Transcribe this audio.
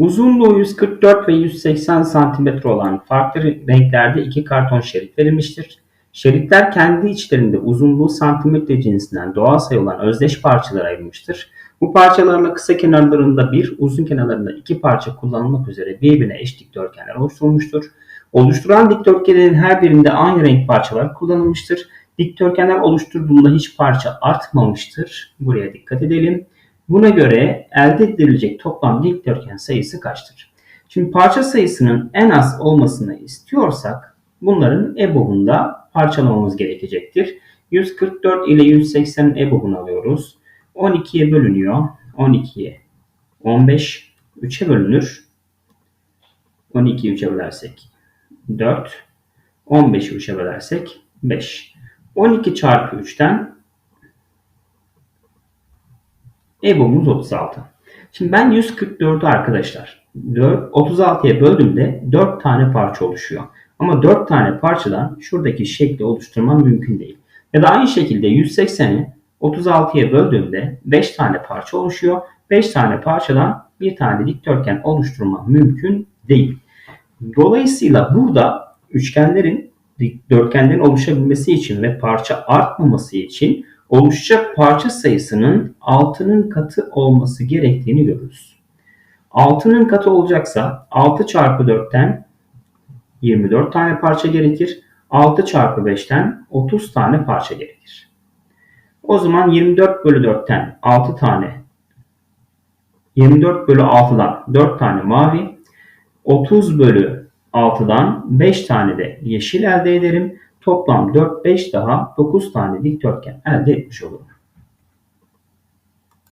Uzunluğu 144 ve 180 cm olan farklı renklerde iki karton şerit verilmiştir. Şeritler kendi içlerinde uzunluğu santimetre cinsinden doğal sayı olan özdeş parçalara ayrılmıştır. Bu parçalarla kısa kenarlarında bir, uzun kenarlarında iki parça kullanılmak üzere birbirine eş dikdörtgenler oluşturulmuştur. Oluşturan dikdörtgenlerin her birinde aynı renk parçalar kullanılmıştır. Dikdörtgenler oluşturduğunda hiç parça artmamıştır. Buraya dikkat edelim. Buna göre elde edilecek toplam dikdörtgen sayısı kaçtır? Şimdi parça sayısının en az olmasını istiyorsak bunların EBOB'unda parçalamamız gerekecektir. 144 ile 180'in EBOB'unu alıyoruz. 12'ye bölünüyor. 12'ye 15 3'e bölünür. 12'yi 3'e bölersek 4. 15'i 3'e bölersek 5. 12 çarpı 3'ten EBO'muz 36. Şimdi ben 144'ü arkadaşlar 36'ya böldüğümde 4 tane parça oluşuyor. Ama 4 tane parçadan şuradaki şekli oluşturmam mümkün değil. Ya da aynı şekilde 180'i 36'ya böldüğümde 5 tane parça oluşuyor. 5 tane parçadan bir tane dikdörtgen oluşturmam mümkün değil. Dolayısıyla burada üçgenlerin dikdörtgenlerin oluşabilmesi için ve parça artmaması için oluşacak parça sayısının 6'nın katı olması gerektiğini görürüz. 6'nın katı olacaksa 6 çarpı 4'ten 24 tane parça gerekir. 6 çarpı 5'ten 30 tane parça gerekir. O zaman 24 bölü 4'ten 6 tane 24 bölü 6'dan 4 tane mavi 30 bölü 6'dan 5 tane de yeşil elde ederim. Toplam 4, 5 daha 9 tane dikdörtgen elde etmiş olurum.